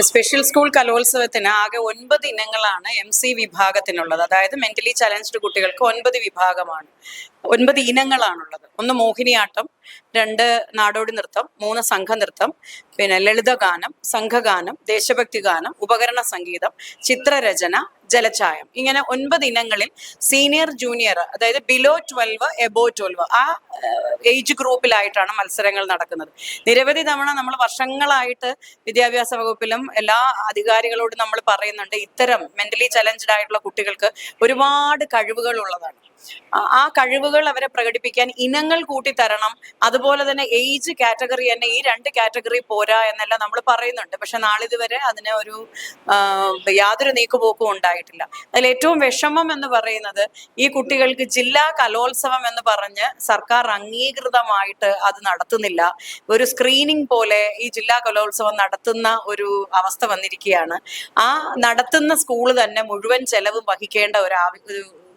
Special school കലോത്സവത്തിന് ആകെ ഒൻപത് ഇനങ്ങളാണ് എം സി വിഭാഗത്തിനുള്ളത്. അതായത് മെന്റലി ചലഞ്ച്ഡ് കുട്ടികൾക്ക് ഒൻപത് വിഭാഗമാണ്. ഒൻപത് ഇനങ്ങളാണുള്ളത്. ഒന്ന് മോഹിനിയാട്ടം രണ്ട് നാടോടി നൃത്തം മൂന്ന് സംഘനൃത്തം പിന്നെ ലളിതഗാനം സംഘഗാനം ദേശഭക്തി ഗാനം ഉപകരണ സംഗീതം ചിത്രരചന ജലച്ചായം ഇങ്ങനെ ഒൻപത് ഇനങ്ങളിൽ സീനിയർ ജൂനിയർ അതായത് ബിലോ ട്വൽവ് എബോ ട്വൽവ് ആ ഏജ് ഗ്രൂപ്പിലായിട്ടാണ് മത്സരങ്ങൾ നടക്കുന്നത്. നിരവധി തവണ നമ്മൾ വർഷങ്ങളായിട്ട് വിദ്യാഭ്യാസ വകുപ്പിലും എല്ലാ അധികാരികളോടും നമ്മൾ പറയുന്നുണ്ട് ഇത്തരം മെന്റലി ചലഞ്ച്ഡ് ആയിട്ടുള്ള കുട്ടികൾക്ക് ഒരുപാട് കഴിവുകൾ ഉള്ളതാണ്. ആ- കഴിവുകൾ അവരെ പ്രകടിപ്പിക്കാൻ ഇനങ്ങൾ കൂട്ടി തരണം അതുപോലെ തന്നെ ഏജ് കാറ്റഗറി തന്നെ ഈ രണ്ട് കാറ്റഗറി പോരാ എന്നെല്ലാം നമ്മൾ പറയുന്നുണ്ട്. പക്ഷെ നാളിതുവരെ അതിന് ഒരു യാതൊരു നീക്കുപോക്കും ഉണ്ടായിട്ടില്ല. അതിൽ ഏറ്റവും വിഷമം എന്ന് പറയുന്നത് ഈ കുട്ടികൾക്ക് ജില്ലാ കലോത്സവം എന്ന് പറഞ്ഞ് സർക്കാർ അംഗീകൃതമായിട്ട് അത് നടത്തുന്നില്ല. ഒരു സ്ക്രീനിങ് പോലെ ഈ ജില്ലാ കലോത്സവം നടത്തുന്ന ഒരു അവസ്ഥ വന്നിരിക്കുകയാണ്. ആ നടത്തുന്ന സ്കൂൾ തന്നെ മുഴുവൻ ചെലവും വഹിക്കേണ്ട ഒരു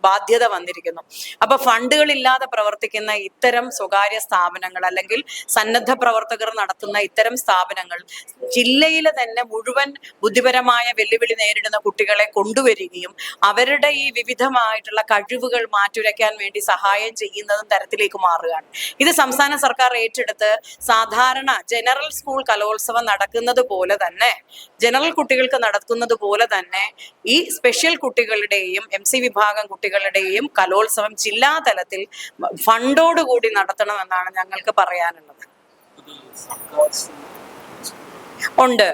ബാധ്യത വന്നിരിക്കുന്നു. അപ്പൊ ഫണ്ടുകൾ ഇല്ലാതെ പ്രവർത്തിക്കുന്ന ഇത്തരം സ്വകാര്യ സ്ഥാപനങ്ങൾ അല്ലെങ്കിൽ സന്നദ്ധ പ്രവർത്തകർ നടത്തുന്ന ഇത്തരം സ്ഥാപനങ്ങൾ ജില്ലയിലെ തന്നെ മുഴുവൻ ബുദ്ധിപരമായ വെല്ലുവിളി നേരിടുന്ന കുട്ടികളെ കൊണ്ടുവരികയും അവരുടെ ഈ വിവിധമായിട്ടുള്ള കഴിവുകൾ മാറ്റുരയ്ക്കാൻ വേണ്ടി സഹായം ചെയ്യുന്നതും തരത്തിലേക്ക് മാറുകയാണ്. ഇത് സംസ്ഥാന സർക്കാർ ഏറ്റെടുത്ത് സാധാരണ ജനറൽ സ്കൂൾ കലോത്സവം നടക്കുന്നത് പോലെ തന്നെ ജനറൽ കുട്ടികൾക്ക് നടക്കുന്നത് പോലെ തന്നെ ഈ സ്പെഷ്യൽ കുട്ടികളുടെയും എം സി വിഭാഗം കുട്ടികളുടെയും കലോത്സവം ജില്ലാ തലത്തിൽ ഫണ്ടോടുകൂടി നടത്തണമെന്നാണ് ഞങ്ങൾക്ക് പറയാനുള്ളത്. ഉണ്ട്.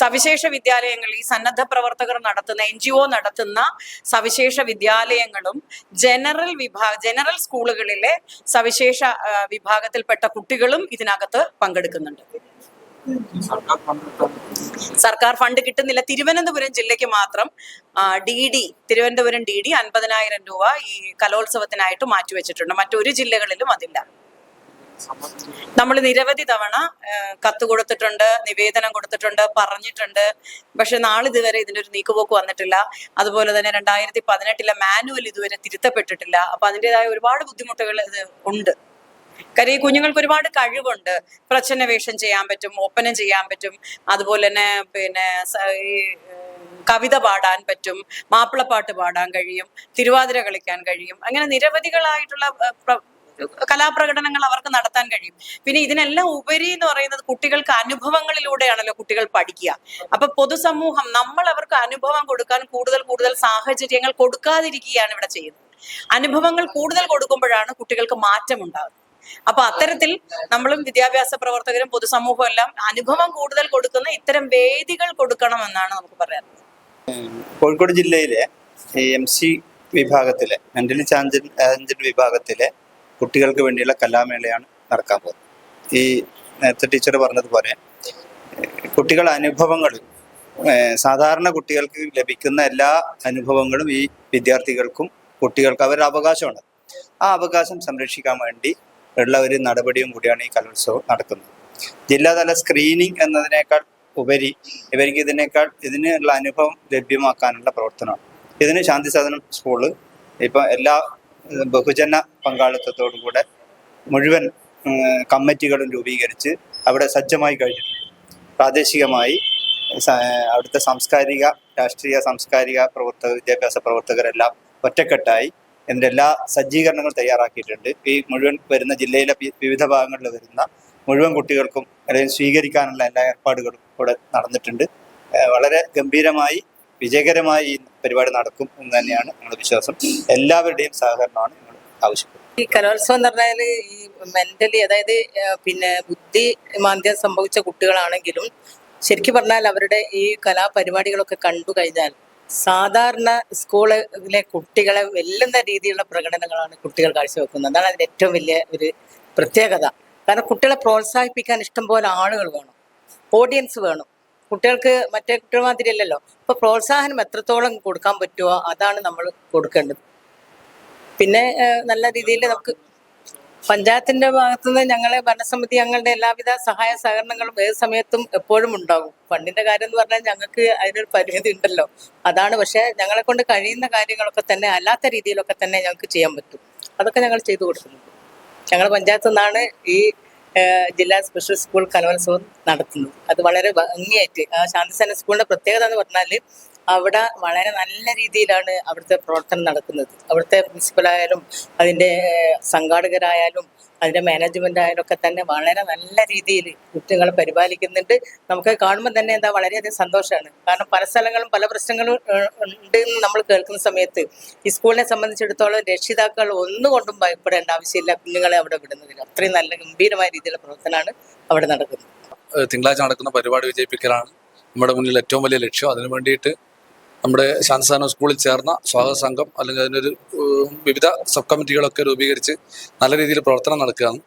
സവിശേഷ വിദ്യാലയങ്ങൾ ഈ സന്നദ്ധ പ്രവർത്തകർ നടത്തുന്ന എൻ ജി ഒ നടത്തുന്ന സവിശേഷ വിദ്യാലയങ്ങളും ജനറൽ വിഭാഗ ജനറൽ സ്കൂളുകളിലെ സവിശേഷ വിഭാഗത്തിൽപ്പെട്ട കുട്ടികളും ഇതിനകത്ത് പങ്കെടുക്കുന്നുണ്ട്. സർക്കാർ ഫണ്ട് കിട്ടുന്നില്ല. തിരുവനന്തപുരം ജില്ലയ്ക്ക് മാത്രം D D Thiruvananthapuram D D അൻപതിനായിരം രൂപ ഈ കലോത്സവത്തിനായിട്ട് മാറ്റിവെച്ചിട്ടുണ്ട്. മറ്റൊരു ജില്ലകളിലും അതില്ല. നമ്മൾ നിരവധി തവണ കത്ത് കൊടുത്തിട്ടുണ്ട് നിവേദനം കൊടുത്തിട്ടുണ്ട് പറഞ്ഞിട്ടുണ്ട്. പക്ഷെ നാളിതുവരെ ഇതിന്റെ ഒരു നീക്കുപോക്ക് വന്നിട്ടില്ല. അതുപോലെ തന്നെ രണ്ടായിരത്തി പതിനെട്ടിലെ മാനുവൽ ഇതുവരെ തിരുത്തപ്പെട്ടിട്ടില്ല. അപ്പൊ അതിന്റെതായ ഒരുപാട് ബുദ്ധിമുട്ടുകൾ ഇത് ഉണ്ട്. കാര്യം ഈ കുഞ്ഞുങ്ങൾക്ക് ഒരുപാട് കഴിവുണ്ട്. പ്രച്ഛന്നവേഷം ചെയ്യാൻ പറ്റും ഒപ്പനം ചെയ്യാൻ പറ്റും. അതുപോലെ തന്നെ പിന്നെ കവിത പാടാൻ പറ്റും മാപ്പിളപ്പാട്ട് പാടാൻ കഴിയും തിരുവാതിര കളിക്കാൻ കഴിയും. അങ്ങനെ നിരവധികളായിട്ടുള്ള കലാപ്രകടനങ്ങൾ അവർക്ക് നടത്താൻ കഴിയും. പിന്നെ ഇതിനെല്ലാം ഉപരി എന്ന് പറയുന്നത് കുട്ടികൾക്ക് അനുഭവങ്ങളിലൂടെയാണല്ലോ കുട്ടികൾ പഠിക്കുക. അപ്പൊ പൊതുസമൂഹം നമ്മൾ അവർക്ക് അനുഭവം കൊടുക്കാൻ കൂടുതൽ കൂടുതൽ സാഹചര്യങ്ങൾ കൊടുക്കാതിരിക്കുകയാണ് ഇവിടെ ചെയ്യുന്നത്. അനുഭവങ്ങൾ കൂടുതൽ കൊടുക്കുമ്പോഴാണ് കുട്ടികൾക്ക് മാറ്റം ഉണ്ടാകുന്നത് അപ്പൊ അത്തരത്തിൽ നമ്മളും വിദ്യാഭ്യാസ പ്രവർത്തകരും പൊതുസമൂഹവും എല്ലാം അനുഭവം കൂടുതൽ കൊടുക്കുന്ന ഇത്തരം വേദികൾ കൊടുക്കണമെന്നാണ് നമുക്ക് പറയാനുള്ളത്. കോഴിക്കോട് ജില്ലയിലെ എം സി വിഭാഗത്തിലെ മെന്റലി ചാലഞ്ചഡ് വിഭാഗത്തിലെ കുട്ടികൾക്ക് വേണ്ടിയുള്ള കലാമേളയാണ് നടക്കാൻ പോകുന്നത്. ഈ നേരത്തെ ടീച്ചർ പറഞ്ഞതുപോലെ കുട്ടികൾ അനുഭവങ്ങൾ സാധാരണ കുട്ടികൾക്ക് ലഭിക്കുന്ന എല്ലാ അനുഭവങ്ങളും ഈ വിദ്യാർത്ഥികൾക്കും കുട്ടികൾക്ക് അവരുടെ അവകാശമാണ്. ആ അവകാശം സംരക്ഷിക്കാൻ വേണ്ടി ഉള്ള ഒരു നടപടിയും കൂടിയാണ് ഈ കലോത്സവം നടക്കുന്നത്. ജില്ലാതല സ്ക്രീനിങ് എന്നതിനേക്കാൾ ഉപരി ഇവർക്ക് ഇതിനേക്കാൾ ഇതിനുള്ള അനുഭവം ലഭ്യമാക്കാനുള്ള പ്രവർത്തനമാണ്. ഇതിന് ശാന്തി സാധനം സ്കൂൾ ഇപ്പൊ എല്ലാ ബഹുജന പങ്കാളിത്തത്തോടു കൂടെ മുഴുവൻ കമ്മിറ്റികളും രൂപീകരിച്ച് അവിടെ സജ്ജമായി കഴിഞ്ഞിട്ടുണ്ട്. പ്രാദേശികമായി അവിടുത്തെ സാംസ്കാരിക രാഷ്ട്രീയ സാംസ്കാരിക പ്രവർത്തക വിദ്യാഭ്യാസ പ്രവർത്തകരെല്ലാം ഒറ്റക്കെട്ടായി ഇതിന്റെ എല്ലാ സജ്ജീകരണങ്ങളും തയ്യാറാക്കിയിട്ടുണ്ട്. ഈ മുഴുവൻ വരുന്ന ജില്ലയിലെ വിവിധ ഭാഗങ്ങളിൽ വരുന്ന മുഴുവൻ കുട്ടികൾക്കും അല്ലെങ്കിൽ സ്വീകരിക്കാനുള്ള എല്ലാ ഏർപ്പാടുകളും ഇവിടെ നടന്നിട്ടുണ്ട്. വളരെ ഗംഭീരമായി വിജയകരമായി ഈ പരിപാടി നടക്കും എന്ന് തന്നെയാണ് ഞങ്ങളുടെ വിശ്വാസം. എല്ലാവരുടെയും സഹകരണമാണ് ഞങ്ങൾ ആവശ്യപ്പെടുന്നത്. ഈ കലോത്സവം എന്ന് പറഞ്ഞാൽ ഈ മെന്റലി അതായത് പിന്നെ ബുദ്ധി മാന്ദ്യം സംഭവിച്ച കുട്ടികളാണെങ്കിലും ശരിക്കും പറഞ്ഞാൽ അവരുടെ ഈ കലാപരിപാടികളൊക്കെ കണ്ടു കഴിഞ്ഞാൽ സാധാരണ സ്കൂളിലെ കുട്ടികളെ വെല്ലുന്ന രീതിയിലുള്ള പ്രകടനങ്ങളാണ് കുട്ടികൾ കാഴ്ചവെക്കുന്നത്. അതാണ് അതിന്റെ ഏറ്റവും വലിയ ഒരു പ്രത്യേകത. കാരണം കുട്ടികളെ പ്രോത്സാഹിപ്പിക്കാൻ ഇഷ്ടംപോലെ ആളുകൾ വേണം. ഓഡിയൻസ് വേണം. കുട്ടികൾക്ക് മറ്റേ കുട്ടികൾ അല്ലല്ലോ. അപ്പൊ പ്രോത്സാഹനം എത്രത്തോളം കൊടുക്കാൻ പറ്റുമോ അതാണ് നമ്മൾ കൊടുക്കേണ്ടത്. പിന്നെ നല്ല രീതിയിൽ നമുക്ക് പഞ്ചായത്തിന്റെ ഭാഗത്തുനിന്ന് ഞങ്ങളെ ഭരണസമിതി ഞങ്ങളുടെ എല്ലാവിധ സഹായ സഹകരണങ്ങളും ഏത് സമയത്തും എപ്പോഴും ഉണ്ടാകും. ഫണ്ടിന്റെ കാര്യം എന്ന് പറഞ്ഞാൽ ഞങ്ങൾക്ക് അതിനൊരു പരിമിതി ഉണ്ടല്ലോ. അതാണ് പക്ഷെ ഞങ്ങളെ കൊണ്ട് കഴിയുന്ന കാര്യങ്ങളൊക്കെ തന്നെ അല്ലാത്ത രീതിയിലൊക്കെ തന്നെ ഞങ്ങൾക്ക് ചെയ്യാൻ പറ്റും. അതൊക്കെ ഞങ്ങൾ ചെയ്തു കൊടുക്കുന്നുണ്ട്. ഞങ്ങളുടെ പഞ്ചായത്തു നിന്നാണ് ഈ ജില്ലാ സ്പെഷ്യൽ സ്കൂൾ കലോത്സവം നടത്തുന്നത് അത് വളരെ ഭംഗിയായിട്ട് ശാന്തിസേന സ്കൂളിന്റെ പ്രത്യേകത എന്ന് പറഞ്ഞാൽ അവിടെ വളരെ നല്ല രീതിയിലാണ് അവിടുത്തെ പ്രവർത്തനം നടക്കുന്നത്. അവിടുത്തെ പ്രിൻസിപ്പലായാലും അതിന്റെ സംഘാടകരായാലും അതിന്റെ മാനേജ്മെന്റ് ആയാലൊക്കെ തന്നെ വളരെ നല്ല രീതിയിൽ കുട്ടികളെ പരിപാലിക്കുന്നുണ്ട്. നമുക്ക് കാണുമ്പോൾ തന്നെ എന്താ വളരെയധികം സന്തോഷമാണ് കാരണം പല സ്ഥലങ്ങളും പല പ്രശ്നങ്ങളും ഉണ്ട് എന്ന് നമ്മൾ കേൾക്കുന്ന സമയത്ത് ഈ സ്കൂളിനെ സംബന്ധിച്ചിടത്തോളം രക്ഷിതാക്കൾ ഒന്നുകൊണ്ടും ഭയപ്പെടേണ്ട ആവശ്യമില്ല കുഞ്ഞുങ്ങളെ അവിടെ വിടുന്നതിൽ അത്രയും നല്ല ഗംഭീരമായ രീതിയിലുള്ള പ്രവർത്തനമാണ് അവിടെ നടക്കുന്നത്. തിങ്കളാഴ്ച നടക്കുന്ന പരിപാടി വിജയിപ്പിക്കലാണ്. നമ്മുടെ മുന്നിൽ ഏറ്റവും വലിയ ലക്ഷ്യം. അതിനു വേണ്ടിയിട്ട് നമ്മുടെ ശാന്തസാന സ്കൂളിൽ ചേർന്ന സ്വാഗത സംഘം അല്ലെങ്കിൽ അതിനൊരു വിവിധ സബ് കമ്മിറ്റികളൊക്കെ രൂപീകരിച്ച് നല്ല രീതിയിൽ പ്രവർത്തനം നടക്കുകയാണ്.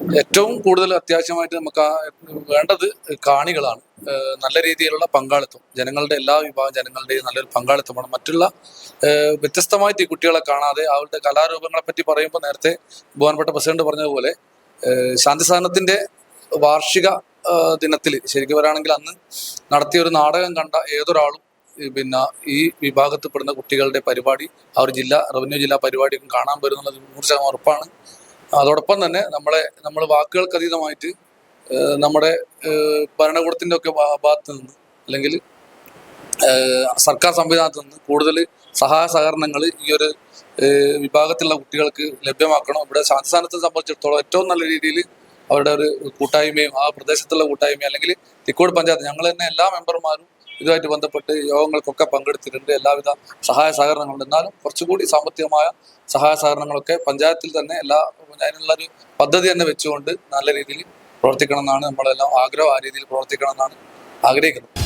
ഏറ്റവും കൂടുതൽ അത്യാവശ്യമായിട്ട് നമുക്ക് ആ വേണ്ടത് കാണികളാണ്. നല്ല രീതിയിലുള്ള പങ്കാളിത്തം. ജനങ്ങളുടെ എല്ലാ വിഭാഗം ജനങ്ങളുടെയും നല്ലൊരു പങ്കാളിത്തമാണ്. മറ്റുള്ള വ്യത്യസ്തമായിട്ട് ഈ കുട്ടികളെ കാണാതെ അവരുടെ കലാരൂപങ്ങളെ പറ്റി പറയുമ്പോൾ നേരത്തെ ബഹുമാനപ്പെട്ട പ്രസിഡന്റ് പറഞ്ഞതുപോലെ ശാന്തിസാധനത്തിന്റെ ശാന്തിസ്ഥാനത്തിന്റെ വാർഷിക ദിനത്തിൽ ശരിക്കും പറയുകയാണെങ്കിൽ അന്ന് നടത്തിയ ഒരു നാടകം കണ്ട ഏതൊരാളും പിന്നെ ഈ വിഭാഗത്തിൽപ്പെടുന്ന കുട്ടികളുടെ പരിപാടി അവർ ജില്ലാ റവന്യൂ ജില്ലാ പരിപാടിയും കാണാൻ വരുന്നുള്ളത് നൂറ് ശതമാനം ഉറപ്പാണ്. അതോടൊപ്പം തന്നെ നമ്മളെ നമ്മൾ വാക്കുകൾക്ക് അതീതമായിട്ട് നമ്മുടെ ഭരണകൂടത്തിന്റെ ഒക്കെ ഭാഗത്ത് നിന്ന് അല്ലെങ്കിൽ സർക്കാർ സംവിധാനത്തിൽ നിന്ന് കൂടുതൽ സഹായ സഹകരണങ്ങൾ ഈ ഒരു വിഭാഗത്തിലുള്ള കുട്ടികൾക്ക് ലഭ്യമാക്കണം. ഇവിടെ ശാന്തിസ്ഥാനത്തെ സംബന്ധിച്ചിടത്തോളം ഏറ്റവും നല്ല രീതിയിൽ അവരുടെ ഒരു കൂട്ടായ്മയും ആ പ്രദേശത്തുള്ള കൂട്ടായ്മയും അല്ലെങ്കിൽ തിക്കോട് പഞ്ചായത്ത് ഞങ്ങൾ തന്നെ എല്ലാ മെമ്പർമാരും ഇതുമായിട്ട് ബന്ധപ്പെട്ട് യോഗങ്ങൾക്കൊക്കെ പങ്കെടുത്തിട്ടുണ്ട്. എല്ലാവിധ സഹായ സഹകരണങ്ങളുണ്ട്. എന്നാലും കുറച്ചുകൂടി സാമ്പത്തികമായ സഹായ സഹകരണങ്ങളൊക്കെ പഞ്ചായത്തിൽ തന്നെ എല്ലാ അതിനുള്ളൊരു പദ്ധതി തന്നെ വെച്ചുകൊണ്ട് നല്ല രീതിയിൽ പ്രവർത്തിക്കണം എന്നാണ് നമ്മളെല്ലാം ആഗ്രഹം. ആ രീതിയിൽ പ്രവർത്തിക്കണം എന്നാണ് ആഗ്രഹിക്കുന്നത്.